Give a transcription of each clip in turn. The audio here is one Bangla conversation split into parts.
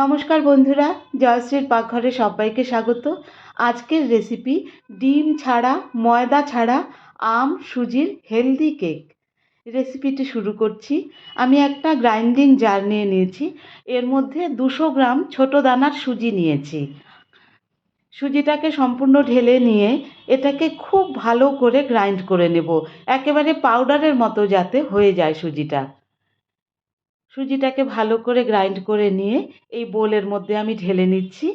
নমস্কার বন্ধুরা, জয়শ্রীর পাকঘরে সবাইকে স্বাগত। আজকের রেসিপি ডিম ছাড়া, ময়দা ছাড়া, আম, সুজির হেলদি কেক রেসিপিটি শুরু করছি। আমি একটা গ্রাইন্ডিং জার নিয়ে নিয়েছি। এর মধ্যে দুশো গ্রাম ছোটো দানার সুজি নিয়েছি। সুজিটাকে সম্পূর্ণ ঢেলে নিয়ে এটাকে খুব ভালো করে গ্রাইন্ড করে নেব। একেবারে পাউডারের মতো যাতে হয়ে যায় সুজিটা। সুজিটাকে ভালো করে গ্রাইন্ড করে নিয়ে এই বোলের মধ্যে আমি ঢেলে নিচ্ছি।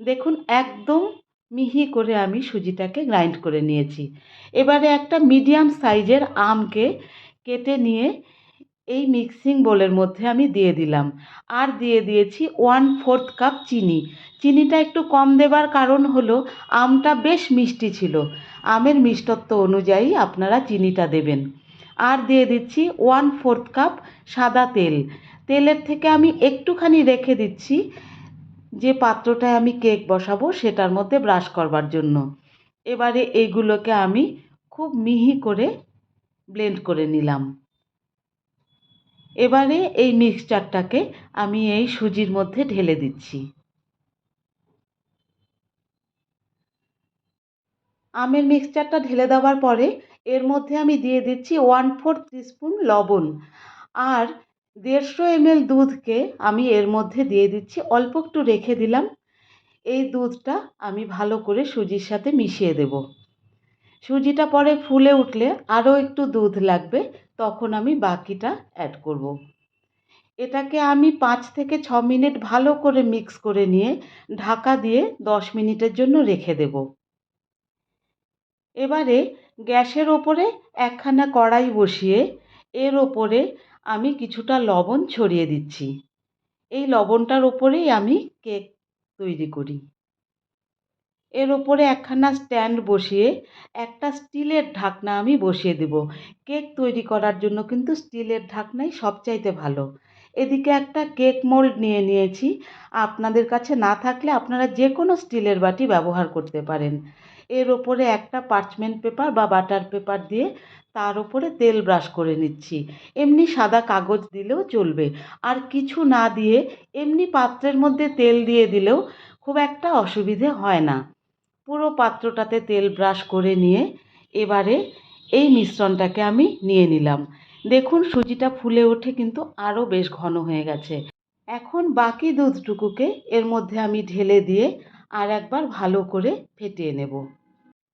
দেখুন, একদম মিহি করে আমি সুজিটাকে গ্রাইন্ড করে নিয়েছি। এবারে একটা মিডিয়াম সাইজের আমকে কেটে নিয়ে এই মিক্সিং বোলের মধ্যে আমি দিয়ে দিলাম। আর দিয়ে দিয়েছি ওয়ান ফোর্থ কাপ চিনি। চিনিটা একটু কম দেবার কারণ হলো, আমটা বেশ মিষ্টি ছিল। আমের মিষ্টত্ব অনুযায়ী আপনারা চিনিটা দেবেন। আর দিয়ে দিচ্ছি ওয়ান ফোর্থ কাপ সাদা তেল। তেলের থেকে আমি একটুখানি রেখে দিচ্ছি যে পাত্রটায় আমি কেক বসাবো সেটার মধ্যে ব্রাশ করবার জন্য। এবারে এইগুলোকে আমি খুব মিহি করে ব্লেন্ড করে নিলাম। এবারে এই মিক্সচারটাকে আমি এই সুজির মধ্যে ঢেলে দিচ্ছি। আমের মিক্সচারটা ঢেলে দেওয়ার পরে এর মধ্যে আমি দিয়ে দিচ্ছি ওয়ান ফোর স্পুন লবণ আর দেড়শো এমএল দুধকে আমি এর মধ্যে দিয়ে দিচ্ছি। অল্প একটু রেখে দিলাম। এই দুধটা আমি ভালো করে সুজির সাথে মিশিয়ে দেব। সুজিটা পরে ফুলে উঠলে আরও একটু দুধ লাগবে, তখন আমি বাকিটা অ্যাড করব। এটাকে আমি পাঁচ থেকে ছ মিনিট ভালো করে মিক্স করে নিয়ে ঢাকা দিয়ে দশ মিনিটের জন্য রেখে দেব। এবারে গ্যাসের ওপরে একখানা কড়াই বসিয়ে এর ওপরে আমি কিছুটা লবণ ছড়িয়ে দিচ্ছি। এই লবণটার ওপরেই আমি কেক তৈরি করি। এর ওপরে একখানা স্ট্যান্ড বসিয়ে একটা স্টিলের ঢাকনা আমি বসিয়ে দেব। কেক তৈরি করার জন্য কিন্তু স্টিলের ঢাকনাই সবচাইতে ভালো। এদিকে একটা কেক মোল্ড নিয়ে নিয়েছি। আপনাদের কাছে না থাকলে আপনারা যে কোনো স্টিলের বাটি ব্যবহার করতে পারেন। এর ওপরে একটা পার্চমেন্ট পেপার বা বাটার পেপার দিয়ে তার ওপরে তেল ব্রাশ করে নিচ্ছি। এমনি সাদা কাগজ দিলেও চলবে। আর কিছু না দিয়ে এমনি পাত্রের মধ্যে তেল দিয়ে দিলেও খুব একটা অসুবিধে হয় না। পুরো পাত্রটাতে তেল ব্রাশ করে নিয়ে এবারে এই মিশ্রণটাকে আমি নিয়ে নিলাম। দেখুন সুজিটা ফুলে ওঠে কিন্তু আরও বেশ ঘন হয়ে গেছে। এখন বাকি দুধটুকুকে এর মধ্যে আমি ঢেলে দিয়ে আর একবার ভালো করে ফেটিয়ে নেব।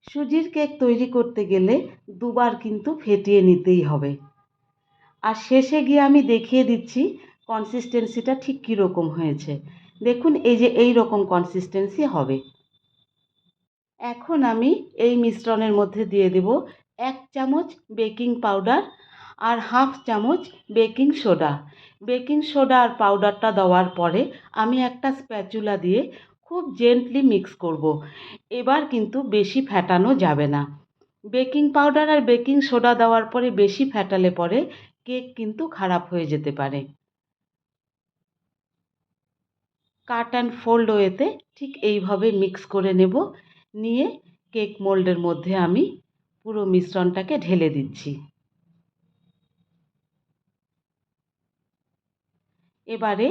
সুজির কেক তৈরি করতে গেলে দুবার কিন্তু ফেটিয়ে নিতেই হবে। আর শেষে গিয়ে আমি দেখিয়ে দিচ্ছি কনসিস্টেন্সিটা ঠিক কীরকম হয়েছে। দেখুন এই যে এই রকম কনসিস্টেন্সি হবে। এখন আমি এই মিশ্রণের মধ্যে দিয়ে দেব এক চামচ বেকিং পাউডার আর হাফ চামচ বেকিং সোডা। বেকিং সোডা আর পাউডারটা দেওয়ার পরে আমি একটা স্প্যাচুলা দিয়ে খুব জেন্টলি মিক্স করব। এবার কিন্তু বেশি ফ্যাটানো যাবে না। বেকিং পাউডার আর বেকিং সোডা দেওয়ার পরে বেশি ফ্যাটালে পরে কেক কিন্তু খারাপ হয়ে যেতে পারে। কাট অ্যান্ড ফোল্ড ওয়েতে ঠিক এইভাবে মিক্স করে নেব। নিয়ে কেক মোল্ডের মধ্যে আমি পুরো মিশ্রণটাকে ঢেলে দিচ্ছি। এবারে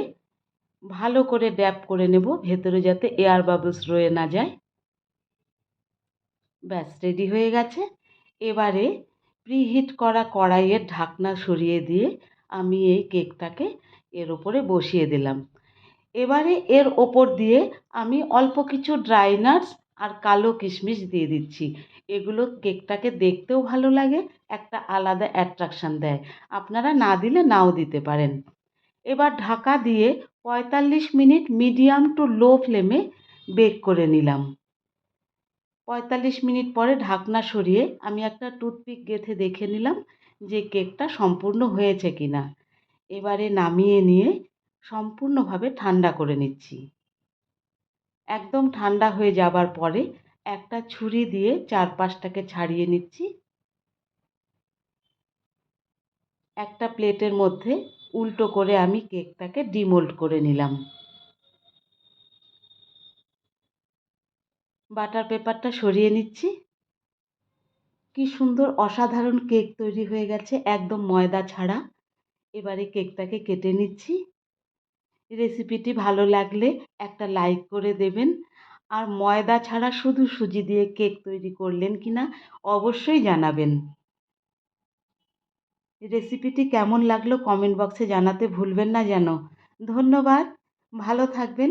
ভালো করে ড্যাপ করে নেব, ভেতরে যাতে এয়ার বাবলস রয়ে না যায়। ব্যাস রেডি হয়ে গেছে। এবারে প্রিহিট করা কড়াইয়ের ঢাকনা সরিয়ে দিয়ে আমি এই কেকটাকে এর ওপরে বসিয়ে দিলাম। এবারে এর ওপর দিয়ে আমি অল্প কিছু ড্রাই নাটস আর কালো কিশমিশ দিয়ে দিচ্ছি। এগুলো কেকটাকে দেখতেও ভালো লাগে, একটা আলাদা অ্যাট্রাকশান দেয়। আপনারা না দিলে নাও দিতে পারেন। এবার ঢাকা দিয়ে পঁয়তাল্লিশ মিনিট মিডিয়াম টু লো ফ্লেমে বেক করে নিলাম। পঁয়তাল্লিশ মিনিট পরে ঢাকনা সরিয়ে আমি একটা টুথপিক গেঁথে দেখে নিলাম যে কেকটা সম্পূর্ণ হয়েছে কি না এবারে নামিয়ে নিয়ে সম্পূর্ণভাবে ঠান্ডা করে নিচ্ছি। একদম ঠান্ডা হয়ে যাবার পরে একটা ছুরি দিয়ে চারপাশটাকে ছাড়িয়ে নিচ্ছি। একটা প্লেটের মধ্যে উল্টো করে আমি কেকটাকে ডিমোল্ড করে নিলাম। বাটার পেপারটা সরিয়ে নিচ্ছি। কি সুন্দর অসাধারণ কেক তৈরি হয়ে গেছে, একদম ময়দা ছাড়া। এবারে কেকটাকে কেটে নিচ্ছি। রেসিপিটি ভালো লাগলে একটা লাইক করে দেবেন। আর ময়দা ছাড়া শুধু সুজি দিয়ে কেক তৈরি করলেন কি না অবশ্যই জানাবেন। রেসিপিটি কেমন লাগল কমেন্ট বক্সে জানাতে ভুলবেন না যেন। ধন্যবাদ ভালো থাকবেন।